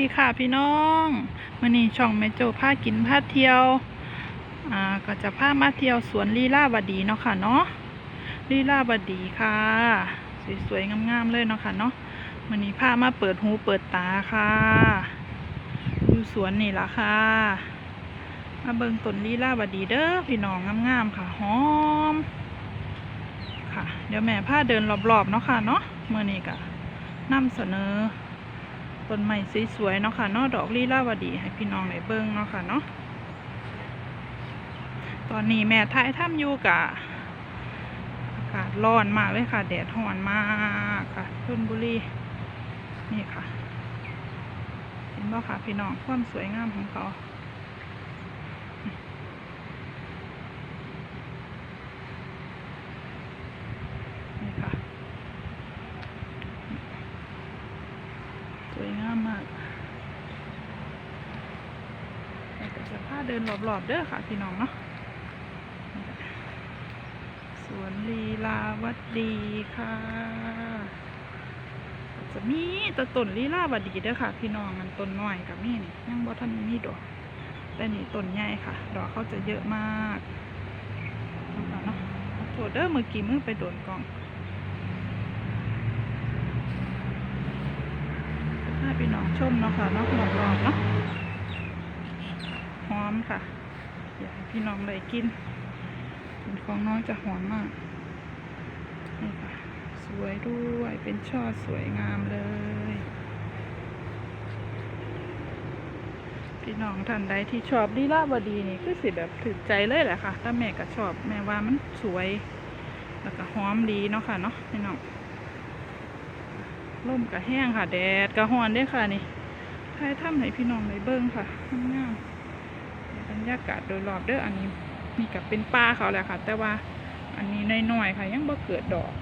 ดีค่ะพี่น้องมื่อนี้ช่องแม่โจพากินพาเที่ยวอ่าก็จะพามาเที่ยวสวนลีลาวดีเนาะค่ะเนาะลีลาวดีค่ะสวยๆงามๆเลยเนาะค่ะเนาะมื่อนี้พามาเปิดหูเปิดตาค่ะอยู่สวนนี่ละค่ะ มาเบิ่งต้นลีลาวดีเด้อพี่น้องงามๆค่ะหอมค่ะ เดี๋ยวแม่พาเดินรอบๆเนาะค่ะเนาะมื่อนี้ก็นำเสนอ ต้นไม้สวยๆเนาะค่ะเนาะดอกลีลาวดี ให้พี่น้องได้เบิ่งเนาะค่ะเนาะตอนนี้แม่ท้ายถ้ำอยู่กะอากาศร้อนมากเลยค่ะ แดดห้อนมากค่ะชนบุรีนี่ค่ะ เห็นบ่ค่ะพี่น้องความสวยงามของเขานี่ค่ะ สวยงามมากแล้วก็จะพาเดินรอบๆเด้อค่ะพี่น้องเนาะสวนลีลาวดีค่ะ จะมีตะต้นลีลาวดีเด้อค่ะ พี่น้องมันต้นน้อยกับนี่นี่ยังบ่ทันมีดอก แต่นี่ต้นใหญ่ค่ะ ดอกเขาจะเยอะมากเนาะโทษเด้อเมื่อกี้มือไปโดนกล้องให้พี่น้องชมเนาะค่ะเนาะรอบๆเนาะ หอมค่ะ อยากให้พี่น้องได้กินกินของน้องจะหอมมากนี่ค่ะสวยด้วยเป็นช่อสวยงามเลย พี่น้องท่านใดที่ชอบลีลาวดีนี่คือสิแบบถึกใจเลยแหละค่ะ ถ้าแม่ก็ชอบแม่ว่ามันสวย แล้วก็หอมดีเนาะค่ะเนาะพี่น้องร่มกะแห้งค่ะ แดดกะฮ้อนด้อค่ะนี่ถ่ายถ้ำให้พี่น้องได้เบิ่งค่ะงาม บรรยากาศโดยรอบเด้ออันนี้นี่กับเป็นป่าเขาแหละค่ะ แต่ว่าอันนี้น้อยๆค่ะ ยังบ่เกิดดอก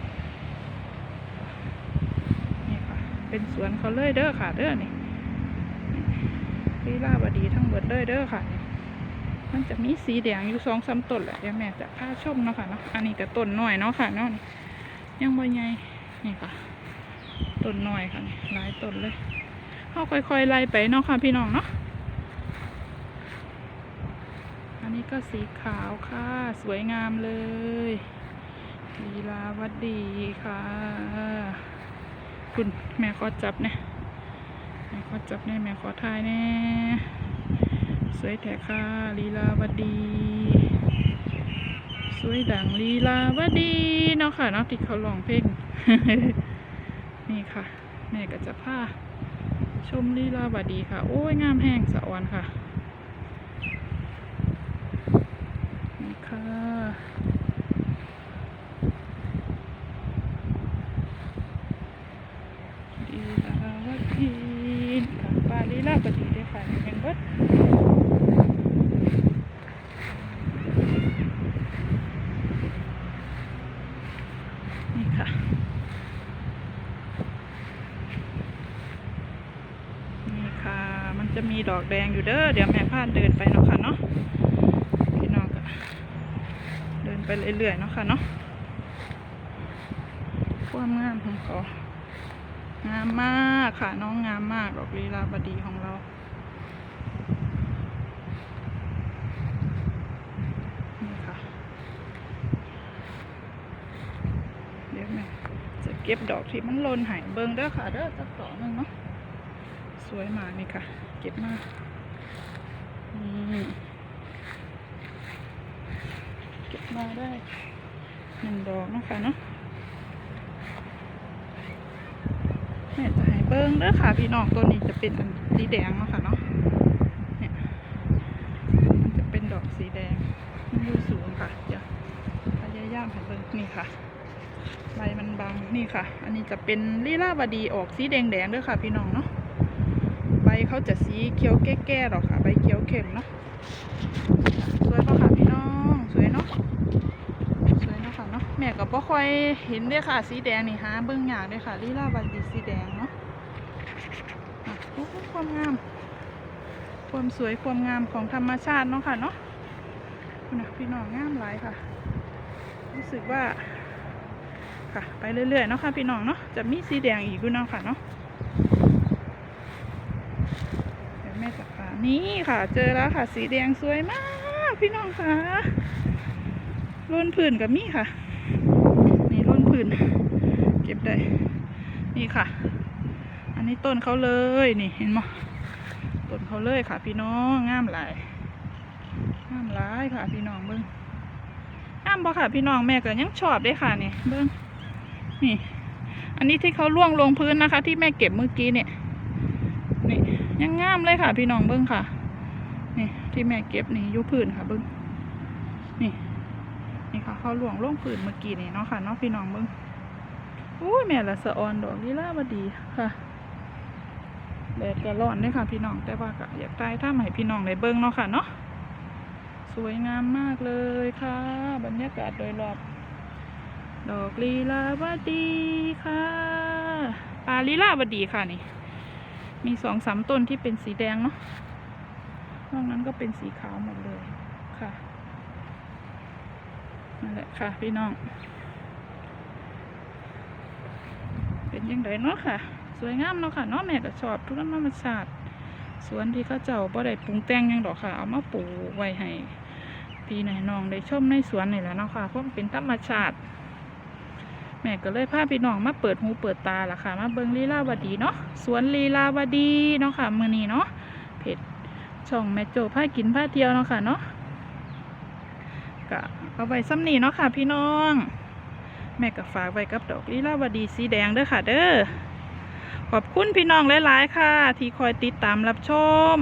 นี่ค่ะ เป็นสวนเขาเลยเด้อค่ะ เด้อนี่ลีลาวดีทั้งหมดเลยเด้อค่ะ มันจะมีสีแดงอยู่สองสามต้นแหละเดี๋ยวแม่จะพาชมเนาะค่ะเนาะอันนี้ก็ต้นน้อยเนาะค่ะเนาะนี่ยังบ่ใหญ่นี่ค่ะต้นน้อยค่ะหลายต้นเลยเขาค่อยๆไล่ไปเนาะค่ะพี่น้องเนาะ อันนี้ก็สีขาวค่ะ สวยงามเลยลีลาวดีค่ะ คุณแม่ขอจับเนี่ยแม่ขอจับเนี่ยแม่ขอทายเนี่ยสวยแท้ค่ะลีลาวดี สวยดังลีลาวดีเนาะค่ะเนาะที่เขาร้องเพลงนี่ค่ะ แม่ก็จะพาชมลีลาวดีค่ะ โอ้ยงามแห้งสะออนค่ะ นี่ค่ะลีลาวดีปลาลีลาวดีเด้วยค่ะยังบิดนี่ค่ะนี่ค่ะ มันจะมีดอกแดงอยู่เด้อ เดี๋ยวแม่พาเดินไปเนาะค่ะเนาะ ไปเรื่อยๆเนาะค่ะเนาะความงามของเขางามมากค่ะ น้องงามมากดอกลีลาบดีของเรานี่ค่ะเดี๋ยวแม่จะเก็บดอกที่มันหล่นหายเบิงเด้อค่ะเด้อสักต่อหนึงเนาะสวยมากนี่ค่ะ เก็บมากนี่เก็บ มาได้หนึ่งดอกนะคะเนาะแม่ยจะให้เบิ้งเด้อค่ะพี่น้องตัวนี้จะเป็นสีแดงเนาะค่ะเนาะเนี่ยมันจะเป็นดอกสีแดงมันอยู่สูงค่ะเดี๋ยวพยายามให้เบิ้งนี่ค่ะใบมันบางนี่ค่ะ อันนี้จะเป็นลีลาวดีออกสีแดงแดงด้อค่ะ พี่น้องเนาะใบเขาจะสีเขียวแก่ๆหรอกค่ะ ใบเขียวเข้มเนาะ สวยปะค่ะพี่น้อง สวยเนาะ สวยเนาะค่ะเนาะ แม่ก็บ่ค่อยเห็นเด้อค่ะ สีแดงนี่หาเบิ่งยากเด้อค่ะลีลาบันดีสีแดงเนาะความงาม ความสวยความงามของธรรมชาติเนาะค่ะเนาะคุณนะพี่น้องงามหลายค่ะ รู้สึกว่า ค่ะไปเรื่อยๆเนาะค่ะพี่น้องเนาะจะมีสีแดงอีกด้วยเนาะค่ะเนาะนี่ค่ะ เจอแล้วค่ะ สีแดงสวยมาก พี่น้องค่ะร่นผื่นกับมี่ค่ะ ผื่นเก็บได้ นี่ค่ะ อันนี้ต้นเขาเลยนี่เห็นไหมต้นเขาเลยค่ะ พี่น้องงามหลายงามหลายค่ะ พี่น้องเบิ้งงามบ่ค่ะ พี่น้องแม่ก็ยังชอบเด้ค่ะนี่เบิ้งนี่ อันนี้ที่เขาล่วงลงพื้นนะคะ ที่แม่เก็บเมื่อกี้เนี่ยนี่ยังงามเลยค่ะ พี่น้องเบิ้งค่ะ นี่ที่แม่เก็บนี่ยุพื้นค่ะเบิ้งนี่ ค่ะเขาหลวงลงพื้นเมื่อกี้นี่เนาะค่ะเนาะพี่น้องเบิ้งอุ้ยแม่ละสะออนดอกลีลาวดีค่ะแดดก็ร้อนเด้อค่ะพี่น้องแต่ว่าก็อยากตายถ้าให้พี่น้องได้เบิ้งเนาะค่ะเนาะสวยงามมากเลยค่ะ บรรยากาศโดยรอบดอกลีลาวดีค่ะปาลีลาวดีค่ะนี่ มีสองสามต้นที่เป็นสีแดงเนาะนอกนั้นก็เป็นสีขาวหมดเลยค่ะ นั่นแหละค่ะ พี่น้อง เป็นยังไงเนาะค่ะ สวยงามเนาะค่ะเนาะแม่ก็ชอบทุกธรรมชาติสวนที่เขาเจ้าบ่ได้ปรุงแต่งยังดอกค่ะ เอามาปลูกไว้ให้พี่น้น้องได้ชมในสวนนี่แหละเนาะค่ะเพราะมันเป็นธรรมชาติ แม่ก็เลยพาพี่น้องมาเปิดหูเปิดตาล่ะค่ะ มาเบิงลีลาวดีเนาะสวนลีลาวดีเนาะค่ะมือนี้เนาะเพจช่องแม่โจพากินพาเที่ยวเนาะค่ะเนาะก็ เอาไว้ซ้ำนี่เนาะค่ะ พี่น้อง แม่ก็ฝากไว้กับดอกลีลาวดีสีแดงเด้อค่ะ เด้อขอบคุณพี่น้องหลายๆค่ะ ที่คอยติดตามรับชม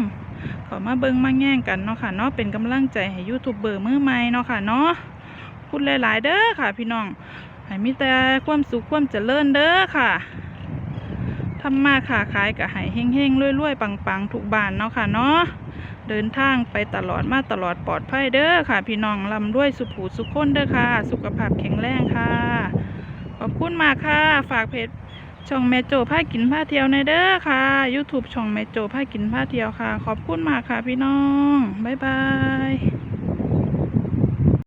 ขอมาเบิงมาแง่งกันเนาะค่ะเนาะเป็นกำลังใจให้ยูทูบเบอร์มือใหม่เนาะค่ะเนาะพูดหลาย ๆ เด้อค่ะ พี่น้องให้มีแต่ความสุขความเจริญเด้อค่ะทำมาค้าขายกับให้เฮงๆรวยๆปังๆทุกบ้านเนาะค่ะเนาะ เดินทางไปตลอดมาตลอดปลอดภัยเด้อค่ะ พี่น้องลำด้วยสุขูสุขคนเด้อค่ะ สุขภาพแข็งแรงค่ะ ขอบคุณมากค่ะ ฝากเพจช่องแม่โจผ้ากินผ้าเที่ยวในเด้อค่ะ YouTube ช่องแม่โจผ้ากินผ้าเที่ยวค่ะ ขอบคุณมากค่ะพี่น้อง บ๊ายบาย